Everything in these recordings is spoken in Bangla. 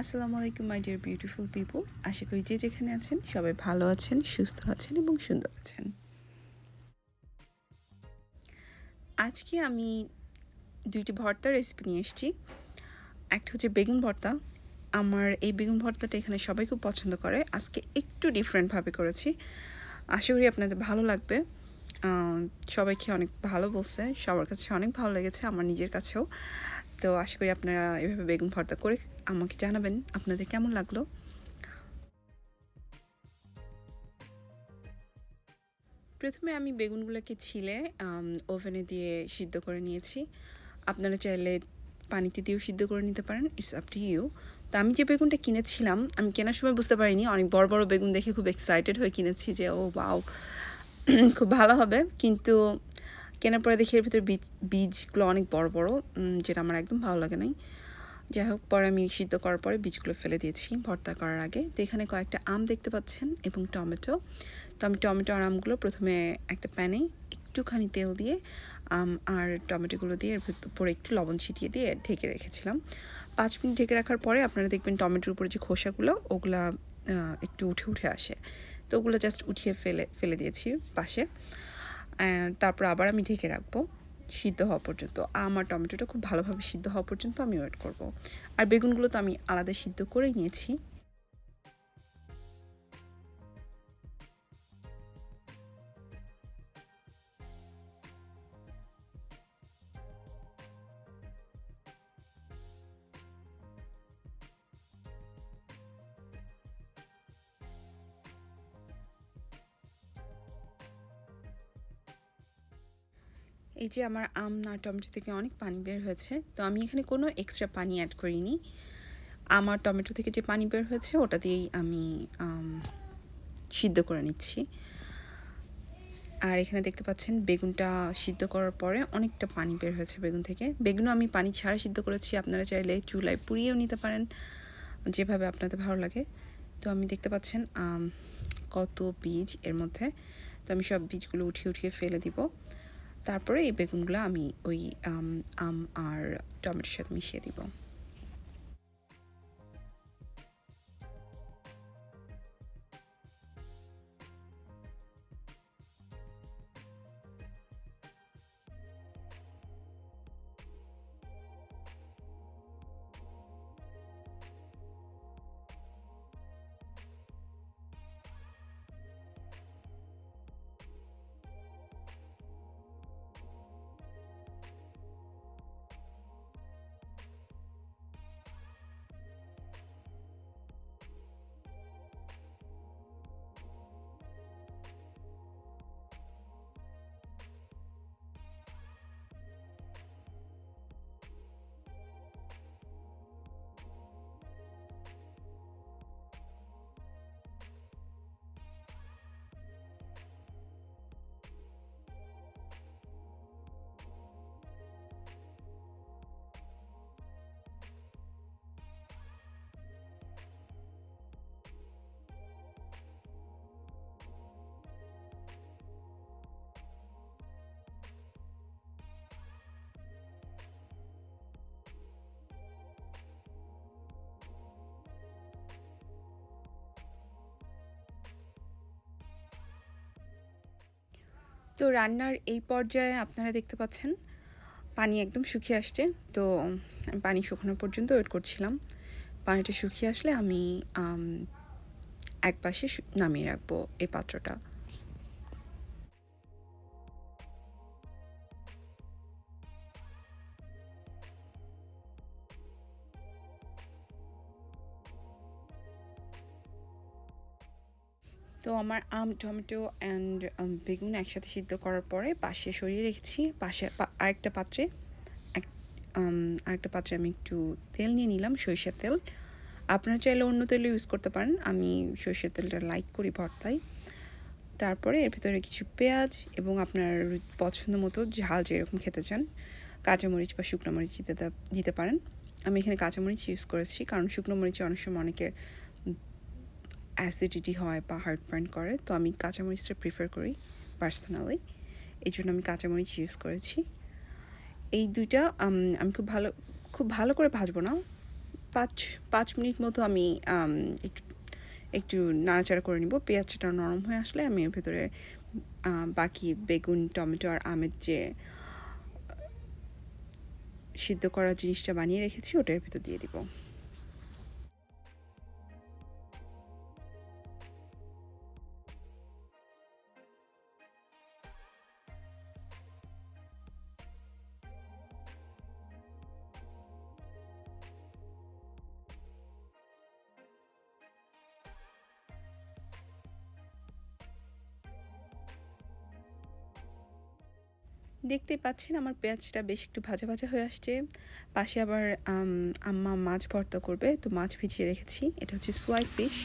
আসসালামু আলাইকুম মাই ডিয়ার বিউটিফুল পিপল আশা করি যে যেখানে আছেন সবাই ভালো আছেন, সুস্থ আছেন এবং সুন্দর আছেন। আজকে আমি দুইটি ভর্তা রেসিপি নিয়ে এসেছি। একটা হচ্ছে বেগুন ভর্তা। আমার এই বেগুন ভর্তাটা এখানে সবাই খুব পছন্দ করে। আজকে একটু ডিফারেন্টভাবে করেছি। আশা করি আপনাদের ভালো লাগবে। সবাই খেয়ে অনেক ভালো বলছে। সবার কাছে অনেক ভালো লেগেছে, আমার নিজের কাছেও। তো আশা করি আপনারা এভাবে বেগুন ভর্তা করে আমাকে জানাবেন আপনাদের কেমন লাগল। প্রথমে আমি বেগুনগুলোকে ছিলে ওভেনে দিয়ে সিদ্ধ করে নিয়েছি। আপনারা চাইলে পানিতে দিয়েও সিদ্ধ করে নিতে পারেন, ইটস আপ টু ইউ। তো আমি যে বেগুনটা কিনেছিলাম, আমি কেনার সময় বুঝতে পারিনি। অনেক বড় বড় বেগুন দেখে খুব এক্সাইটেড হয়ে কিনেছি যে, ও বাও খুব ভালো হবে। কিন্তু কেনার পরে দেখি এর ভিতরে বীজ, বীজগুলো অনেক বড় বড় যেটা আমার একদম ভালো লাগে নাই। যাই হোক, পরে আমি সিদ্ধ করার পরে বীজগুলো ফেলে দিয়েছি, ভর্তা করার আগে। তো এখানে কয়েকটা আম দেখতে পাচ্ছেন এবং টমেটো। তো আমি টমেটো আর আমগুলো প্রথমে একটা প্যানে একটুখানি তেল দিয়ে, আম আর টমেটোগুলো দিয়ে এর উপরে একটু লবণ ছিটিয়ে দিয়ে ঢেকে রেখেছিলাম। পাঁচ মিনিট ঢেকে রাখার পরে আপনারা দেখবেন টমেটোর উপরে যে খোসাগুলো, ওগুলা একটু উঠে উঠে আসে। তো ওগুলো জাস্ট উঠিয়ে ফেলে ফেলে দিয়েছি পাশে। তারপর আবার আমি ঢেকে রাখব। সিদ্ধ হওয়া পর্যন্ত, আমার টমেটোটা খুব ভালোভাবে সিদ্ধ হওয়া পর্যন্ত আমি ওয়েট করব। আর বেগুনগুলো তো আমি আলাদা সিদ্ধ করে নিয়েছি। এই যে আমার আম না টমেটো থেকে অনেক পানি বের হয়েছে, তো আমি এখানে কোনো এক্সট্রা পানি অ্যাড করিনি। আমার টমেটো থেকে যে পানি বের হয়েছে, ওটা দিয়েই আমি সিদ্ধ করে নিচ্ছি। আর এখানে দেখতে পাচ্ছেন, বেগুনটা সিদ্ধ করার পরে অনেকটা পানি বের হয়েছে বেগুন থেকে। বেগুনও আমি পানি ছাড়া সিদ্ধ করেছি, আপনারা চাইলে চুলায় পুড়িয়েও নিতে পারেন, যেভাবে আপনাদের ভালো লাগে। তো আমি দেখতে পাচ্ছেন কত বীজ এর মধ্যে। তো আমি সব বীজগুলো উঠিয়ে উঠিয়ে ফেলে দিব। তারপরে এই বেগুনগুলো আমি ওই আম আর টমেটোর সাথে মিশিয়ে দিব। তো রান্নার এই পর্যায়ে আপনারা দেখতে পাচ্ছেন পানি একদম শুকিয়ে আসছে। তো পানি শুকানো পর্যন্ত ওয়েট করছিলাম। পানিটা শুকিয়ে আসলে আম, এক পাশে নামিয়ে রাখব এই পাত্রটা। আমার আম টমেটো অ্যান্ড বেগুন একসাথে সিদ্ধ করার পরে পাশে সরিয়ে রেখেছি। পাশে আরেকটা পাত্রে এক উম, আরেকটা পাত্রে আমি একটু তেল নিয়ে নিলাম সরিষার তেল। আপনারা চাইলে অন্য তেল ইউজ করতে পারেন। আমি সরিষার তেলটা লাইক করি ভর্তায়। তারপরে এর ভিতরে কিছু পেঁয়াজ এবং আপনার পছন্দ মতো ঝাল যেরকম খেতে চান কাঁচামরিচ বা শুকনো মরিচ দিতে দিতে পারেন। আমি এখানে কাঁচামরিচ ইউজ করেছি কারণ শুকনো মরিচে অনেক সময় অনেকের অ্যাসিডিটি হয় বা হার্ট বার্ন করে, তো আমি কাঁচামরিচটা প্রিফার করি পার্সোনালি এই জন্য আমি কাঁচামরিচ ইউজ করেছি। এই দুইটা আমি খুব ভালো খুব ভালো করে ভাজবো না। পাঁচ পাঁচ মিনিট মতো আমি একটু একটু নাড়াচাড়া করে নিব। পেঁয়াজটা নরম হয়ে আসলে আমি এর ভেতরে বাকি বেগুন, টমেটো আর আমের যে, সিদ্ধ করা জিনিসটা বানিয়ে রেখেছি ওটার ভেতর দিয়ে দিব। দেখতে পাচ্ছেন আমার পেঁয়াজটা বেশ একটু ভাজা ভাজা হয়ে আসছে। পাশে আবার আম, আম্মা মাছ ভর্তা করবে তো মাছ ভিজিয়ে রেখেছি। এটা হচ্ছে সোয়াই ফিশ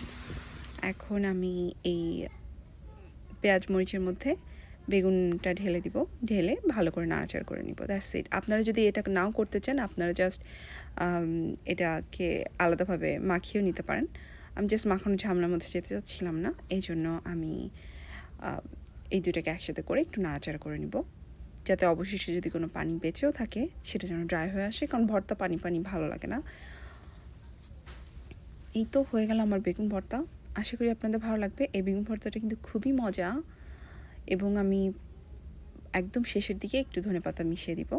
এখন আমি এই পেঁয়াজ মরিচের মধ্যে বেগুনটা ঢেলে দিব। ঢেলে ভালো করে নাড়াচাড়া করে নিব। দ্যাটস ইট আপনারা যদি এটা নাও করতে চান আপনারা জাস্ট এটাকে আলাদাভাবে মাখিয়েও নিতে পারেন। আমি জাস্ট মাখানো ঝামলার মধ্যে যেতে চাচ্ছিলাম না। এই জন্য আমি এই দুটাকে একসাথে করে একটু নাড়াচাড়া করে নিব। যাতে অবশেষে যদি কোনো পানি বেঁচেও থাকে, সেটা যেন ড্রাই হয়ে আসে, কারণ ভর্তা পানি পানি ভালো লাগে না। এই তো হয়ে গেল আমার বেগুন ভর্তা। আশা করি আপনাদের ভালো লাগবে। এই বেগুন ভর্তাটা কিন্তু খুবই মজা। এবং আমি একদম শেষের দিকে একটু ধনে পাতা মিশিয়ে দিব।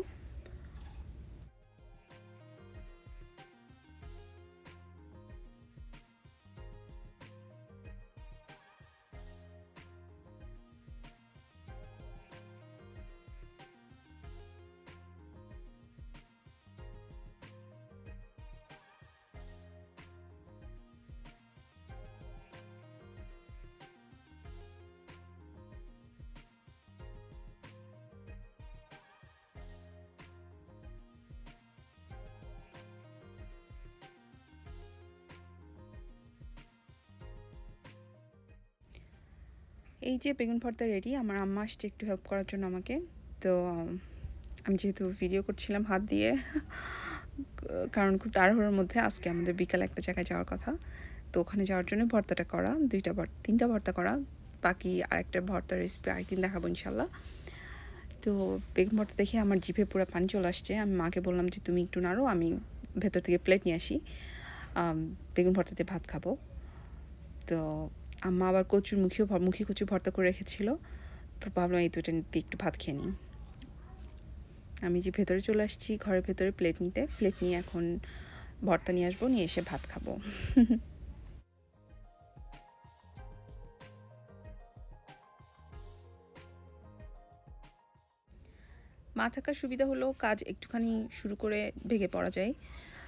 এই যে বেগুন ভর্তা রেডি আমার আম্মা আসছে একটু হেল্প করার জন্য আমাকে। তো, আমি যেহেতু ভিডিও করছিলাম হাত দিয়ে, কারণ খুব তাড়াহুড়োর মধ্যে আজকে আমাদের বিকালে একটা জায়গায় যাওয়ার কথা। তো ওখানে যাওয়ার জন্য ভর্তাটা করা, দুইটা ভর্তা তিনটা ভর্তা করা, বাকি আরেকটা ভর্তার রেসিপি আরেকদিন দেখাবো ইনশাল্লাহ তো বেগুন ভর্তা দেখে আমার জিভে পুরো পানি চলে আসছে। আমি মাকে বললাম যে, তুমি একটু নাড়ো, আমি ভেতর থেকে প্লেট নিয়ে আসি। বেগুন ভর্তাতে ভাত খাব। তো আম্মা আবার কচুর মুখিও মুখি কচু ভর্তা করে রেখেছিল। তো ভাবলাম এই দুটো দিয়ে একটু ভাত খেয়ে নিই। আমি যে ভেতরে চলে আসছি, ঘরের ভেতরে প্লেট নিতে প্লেট নিয়ে এখন ভর্তা নিয়ে আসব, নিয়ে এসে ভাত খাব। মা থাকার সুবিধা হলো কাজ একটুখানি শুরু করে ভেঙে পড়া যায়।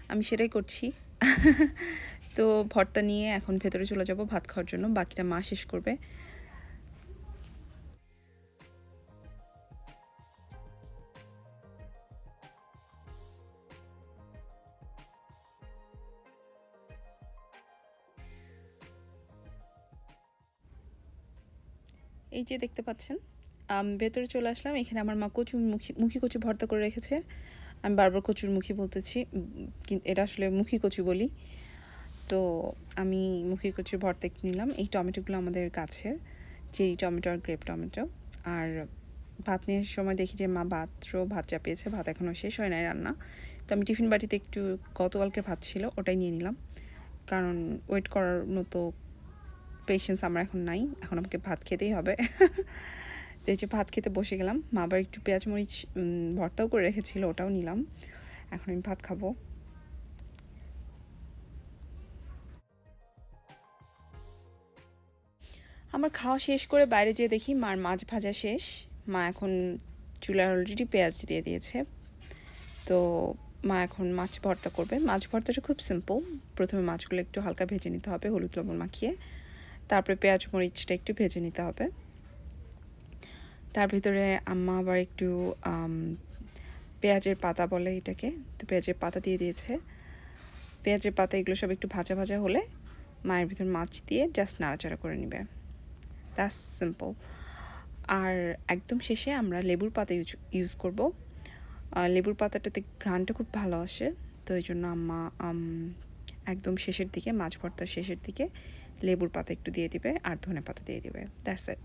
আমি সেটাই করছি। তো ভর্তা নিয়ে এখন ভেতরে চলে যাব ভাত খাওয়ার জন্য। বাকিটা মা শেষ করবে। এই যে দেখতে পাচ্ছেন আম, ভেতরে চলে আসলাম। এখানে আমার মা কচু মুখি মুখি কচু ভর্তা করে রেখেছে। আমি বারবার কচুর মুখি বলতেছি এটা আসলে মুখি কচু বলি। তো আমি মুখি কচুর ভর্তা একটু নিলাম। এই টমেটোগুলো আমাদের গাছের, চেরি টমেটো আর গ্রেপ টমেটো। আর ভাত নেওয়ার সময় দেখি যে মা ভাতও ভাত চাপিয়েছে, ভাত এখনও শেষ হয় নাই রান্না। তো আমি টিফিন বাটিতে একটু গতকালকে ভাত ছিল, ওটাই নিয়ে নিলাম। কারণ ওয়েট করার মতো পেশেন্স আমার এখন নাই, এখন আমাকে ভাত খেতেই হবে। তো যে ভাত খেতে বসে গেলাম, মা আবার একটু পেঁয়াজ মরিচ ভর্তাও করে রেখেছিল, ওটাও নিলাম। এখন আমি ভাত খাব। আমার খাওয়া শেষ করে বাইরে যেয়ে দেখি মার মাছ ভাজা শেষ। মা এখন চুলার অলরেডি পেঁয়াজ দিয়ে দিয়েছে। তো মা এখন মাছ ভর্তা করবে। মাছ ভর্তাটা খুব সিম্পল প্রথমে মাছগুলো একটু হালকা ভেজে নিতে হবে, হলুদ লবণ মাখিয়ে। তারপরে পেঁয়াজ মরিচটা একটু ভেজে নিতে হবে। তার ভিতরে আম্মা আবার একটু পেঁয়াজের পাতা বলে এটাকে। তো পেঁয়াজের পাতা দিয়ে দিয়েছে। পেঁয়াজের পাতা এগুলো সব একটু ভাজা ভাজা হলে মায়ের ভিতর মাছ দিয়ে জাস্ট নাড়াচাড়া করে নেবে। দ্যাটস সিম্পল আর একদম শেষে আমরা লেবুর পাতা ইউজ ইউজ করব। লেবুর পাতাটাতে ঘ্রাণটা খুব ভালো আসে। তো এই জন্য আম্মা একদম শেষের দিকে, মাছ ভর্তার শেষের দিকে লেবুর পাতা একটু দিয়ে দিবে আর ধনে পাতা দিয়ে দিবে। দ্যাটস ইট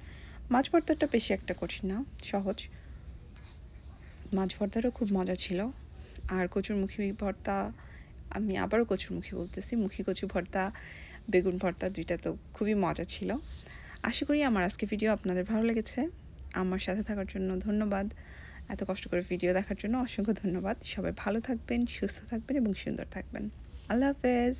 মাছ ভর্তাটা বেশি একটা কঠিন না, সহজ। মাছ ভর্তারও খুব মজা ছিল। আর কচুর মুখী ভর্তা, আমি আবারও কচুরমুখী বলতেছি, মুখী কচু ভর্তা, বেগুন ভর্তা দুইটা তো খুবই মজা ছিল। আশা করি আমার আজকে ভিডিও আপনাদের ভালো লেগেছে। আমার সাথে থাকার জন্য ধন্যবাদ। এত কষ্ট করে ভিডিও দেখার জন্য অসংখ্য ধন্যবাদ। সবাই ভালো থাকবেন, সুস্থ থাকবেন এবং সুন্দর থাকবেন। আল্লাহ হাফেজ।